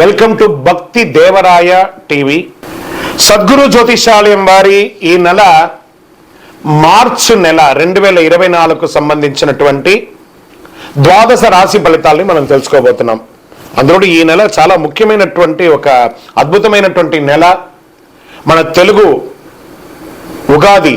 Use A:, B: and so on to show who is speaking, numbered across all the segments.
A: Welcome to Bhakti Devaraya TV. Sadhguru జ్యోతిషాలయం వారి ఈ నెల మార్చ్ నెల రెండు వేల ఇరవై నాలుగుకు సంబంధించినటువంటి ద్వాదశ రాశి ఫలితాల్ని మనం తెలుసుకోబోతున్నాం. అందులో ఈ నెల చాలా ముఖ్యమైనటువంటి ఒక అద్భుతమైనటువంటి నెల. మన తెలుగు ఉగాది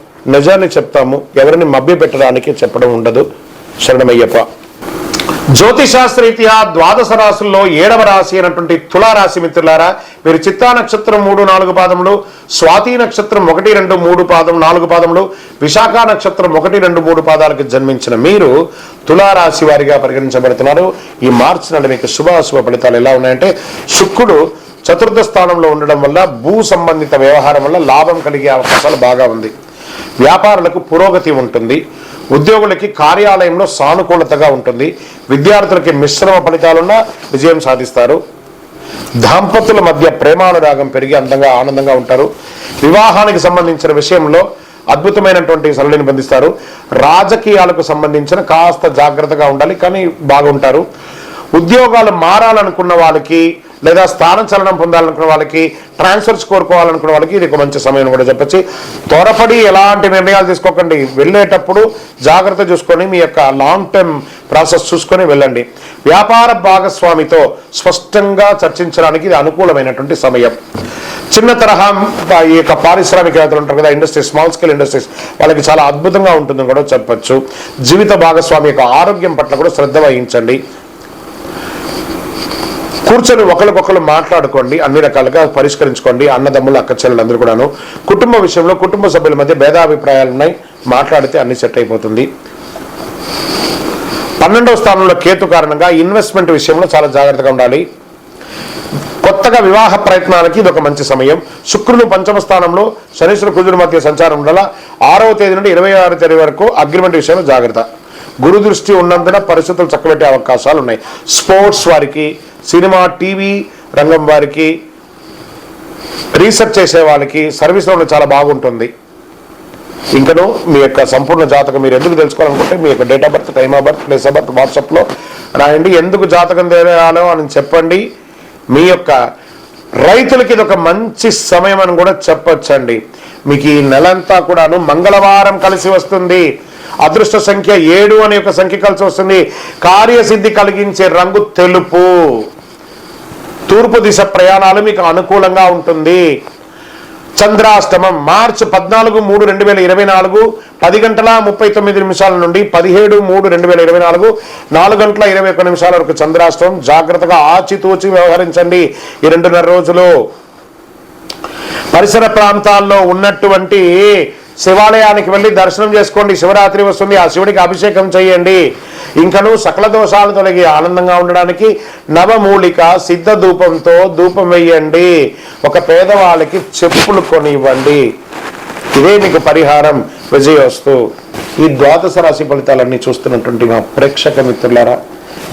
A: నిజాన్ని చెప్తాము ఎవరిని మభ్య పెట్టడానికి చెప్పడం ఉండదు. శరణమయ్యప్ప. జ్యోతిశాస్త్రరీత్యా ద్వాదశ రాశుల్లో ఏడవ రాశి అయినటువంటి తులారాశి మిత్రులారా మీరు చిత్తా నక్షత్రం మూడు నాలుగు పాదములు స్వాతి నక్షత్రం ఒకటి రెండు మూడు పాదం నాలుగు పాదములు విశాఖ నక్షత్రం ఒకటి రెండు మూడు పాదాలకు జన్మించిన మీరు తులారాశి వారిగా పరిగణించబడుతున్నారు. ఈ మార్చి నెల మీకు శుభాశుభ ఫలితాలు ఎలా ఉన్నాయంటే శుక్రుడు చతుర్థ స్థానంలో ఉండడం వల్ల భూ సంబంధిత వ్యవహారం వల్ల లాభం కలిగే అవకాశాలు బాగా ఉంది. వ్యాపారులకు పురోగతి ఉంటుంది. ఉద్యోగులకి కార్యాలయంలో సానుకూలతగా ఉంటుంది. విద్యార్థులకి మిశ్రమ ఫలితాలున్నా విజయం సాధిస్తారు. దాంపతుల మధ్య ప్రేమానురాగం పెరిగి అందంగా ఆనందంగా ఉంటారు. వివాహానికి సంబంధించిన విషయంలో అద్భుతమైనటువంటి సరళిని బంధిస్తారు. రాజకీయాలకు సంబంధించిన కాస్త జాగ్రత్తగా ఉండాలి కానీ బాగుంటారు. ఉద్యోగాలు మారాలనుకున్న వాళ్ళకి లేదా స్థానం చలనం పొందాలనుకున్న వాళ్ళకి ట్రాన్స్ఫర్స్ కోరుకోవాలనుకున్న వాళ్ళకి ఇది ఒక మంచి సమయం కూడా చెప్పచ్చు. త్వరపడి ఎలాంటి నిర్ణయాలు తీసుకోకండి. వెళ్ళేటప్పుడు జాగ్రత్త చూసుకొని మీ యొక్క లాంగ్ టర్మ్ ప్రాసెస్ చూసుకొని వెళ్ళండి. వ్యాపార భాగస్వామితో స్పష్టంగా చర్చించడానికి ఇది అనుకూలమైనటువంటి సమయం. చిన్న తరహా ఈ యొక్క పారిశ్రామికవేత్తలు ఉంటారు కదా ఇండస్ట్రీస్ స్మాల్ స్కేల్ ఇండస్ట్రీస్ వాళ్ళకి చాలా అద్భుతంగా ఉంటుందని కూడా చెప్పొచ్చు. జీవిత భాగస్వామి యొక్క ఆరోగ్యం పట్ల కూడా శ్రద్ధ వహించండి. కూర్చొని ఒకరికొకరు మాట్లాడుకోండి అన్ని రకాలుగా పరిష్కరించుకోండి. అన్నదమ్ములు అక్క చెల్లెలు అందరూ కూడాను. కుటుంబ విషయంలో కుటుంబ సభ్యుల మధ్య భేదాభిప్రాయాలు ఉన్నాయి. మాట్లాడితే అన్ని సెట్ అయిపోతుంది. పన్నెండవ స్థానంలో కేతు కారణంగా ఇన్వెస్ట్మెంట్ విషయంలో చాలా జాగ్రత్తగా ఉండాలి. కొత్తగా వివాహ ప్రయత్నాలకి ఇది ఒక మంచి సమయం. శుక్రుడు పంచమ స్థానంలో శనీశ్వర కుజుడు మధ్య సంచారం ఉండాల? ఆరవ తేదీ నుండి ఇరవై ఆరు తేదీ వరకు అగ్రిమెంట్ విషయంలో జాగ్రత్త. గురు దృష్టి ఉన్నందున పరిస్థితులు చక్కబెట్టే అవకాశాలు ఉన్నాయి స్పోర్ట్స్ వారికి సినిమా టీవీ రంగం వారికి రీసెర్చ్ చేసే వాళ్ళకి సర్వీస్లో చాలా బాగుంటుంది. ఇంకను మీ యొక్క సంపూర్ణ జాతకం మీరు ఎందుకు తెలుసుకోవాలనుకుంటే మీ యొక్క date of birth time of birth place of birth వాట్సాప్లో రాయండి. ఎందుకు జాతకం తెలియాలో అని చెప్పండి. మీ యొక్క రైతులకి ఇది ఒక మంచి సమయం అని కూడా చెప్పొచ్చండి. మీకు ఈ నెలంతా కూడాను మంగళవారం కలిసి వస్తుంది. అదృష్ట సంఖ్య ఏడు అనే ఒక సంఖ్య కలిసి వస్తుంది. కార్యసిద్ధి కలిగించే రంగు తెలుపు. తూర్పు దిశ ప్రయాణాలు మీకు అనుకూలంగా ఉంటుంది. చంద్రాష్టమం మార్చి పద్నాలుగు మూడు రెండు వేల ఇరవై నాలుగు పది గంటల ముప్పై తొమ్మిది నిమిషాల నుండి పదిహేడు మూడు రెండు వేల ఇరవై నాలుగు నాలుగు గంటల ఇరవై ఒక్క నిమిషాల వరకు చంద్రాష్టమం జాగ్రత్తగా ఆచితూచి వ్యవహరించండి ఈ రెండున్నర రోజులు. పరిసర ప్రాంతాల్లో ఉన్నటువంటి శివాలయానికి వెళ్ళి దర్శనం చేసుకోండి. శివరాత్రి వస్తుంది. ఆ శివుడికి అభిషేకం చేయండి. ఇంకను సకల దోషాలు తొలగి ఆనందంగా ఉండడానికి నవమూలిక సిద్ధ ధూపంతో ధూపం వేయండి. ఒక పేదవాళ్ళకి చెప్పులు కొనివ్వండి. ఇదే మీకు పరిహారం. విజయోస్తు ఈ ద్వాదశ రాశి ఫలితాలన్నీ చూస్తున్నటువంటి మా ప్రేక్షక మిత్రులారా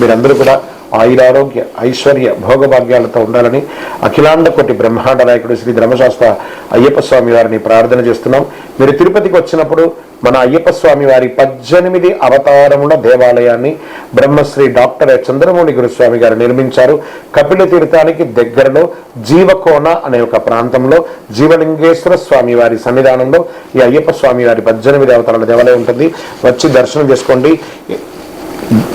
A: మీరందరూ కూడా ఆయురారోగ్య ఐశ్వర్య భోగభాగ్యాలతో ఉండాలని అఖిలాండ కోటి బ్రహ్మాండ నాయకుడు శ్రీ ధర్మశాస్త్ర అయ్యప్ప స్వామి వారిని ప్రార్థన చేస్తున్నాం. మీరు తిరుపతికి వచ్చినప్పుడు మన అయ్యప్ప స్వామి వారి పద్దెనిమిది అవతారముల దేవాలయాన్ని బ్రహ్మశ్రీ డాక్టర్ చంద్రమౌళి గురుస్వామి గారు నిర్మించారు. కపిల తీర్థానికి దగ్గరలో జీవకోన అనే ఒక ప్రాంతంలో జీవలింగేశ్వర స్వామి వారి సన్నిధానంలో ఈ అయ్యప్ప స్వామి వారి పద్దెనిమిది అవతారాల దేవాలయం ఉంటుంది. వచ్చి దర్శనం చేసుకోండి.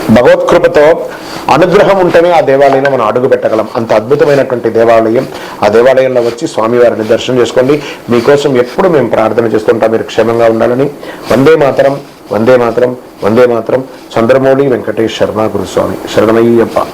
A: భగవత్కృపతో అనుగ్రహం ఉంటేనే ఆ దేవాలయంలో మనం అడుగు పెట్టగలం. అంత అద్భుతమైనటువంటి దేవాలయం. ఆ దేవాలయంలో వచ్చి స్వామివారిని దర్శనం చేసుకోండి. మీకోసం ఎప్పుడు మేము ప్రార్థన చేస్తుంటాం. మీరు క్షేమంగా ఉండాలని. వందే మాతరం వందే మాతరం వందే మాతరం. చంద్రమౌళి వెంకటేష్ శర్మ గురుస్వామి. శరణమయ్యప్ప.